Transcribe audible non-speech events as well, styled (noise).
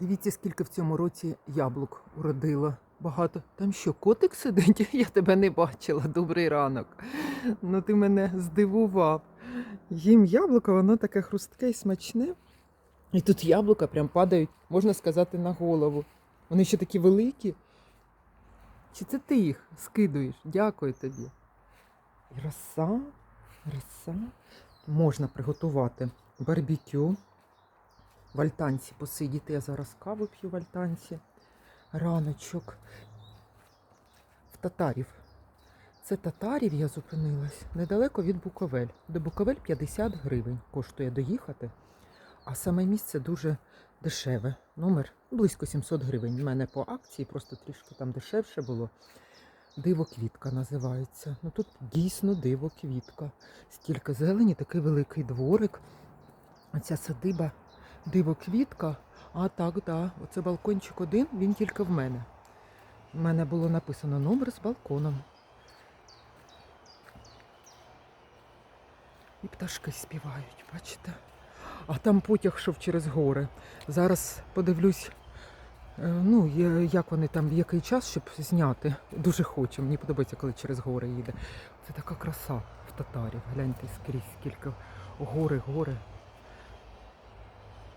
Дивіться, скільки в цьому році яблук уродило. Багато. Там що, котик сидить? (laughs) Я тебе не бачила. Добрий ранок. Ну ти мене здивував. Їм яблуко, воно таке хрустке і смачне. І тут яблука прям падають, можна сказати, на голову. Вони ще такі великі. Чи це ти їх скидуєш? Дякую тобі. Роса, роса. Можна приготувати барбекю. В альтанці посидіти. Я зараз каву п'ю в альтанці. Раночок. В татарів. Це татарів я зупинилась недалеко від Буковель. До Буковель 50 гривень коштує доїхати. А саме місце дуже дешеве. Номер близько 700 гривень. У мене по акції просто трішки там дешевше було. Диво квітка називається. Ну тут дійсно диво квітка. Стільки зелені, такий великий дворик. Оця садиба диво квітка. А так, да. Оце балкончик один, він тільки в мене. У мене було написано номер з балконом. І пташки співають, бачите? А там потяг йшов через гори. Зараз подивлюсь, е, ну, як вони там, в який час, щоб зняти. Дуже хочу. Мені подобається, коли через гори їде. Це така краса в татарів. Гляньте скрізь, скільки гори, гори.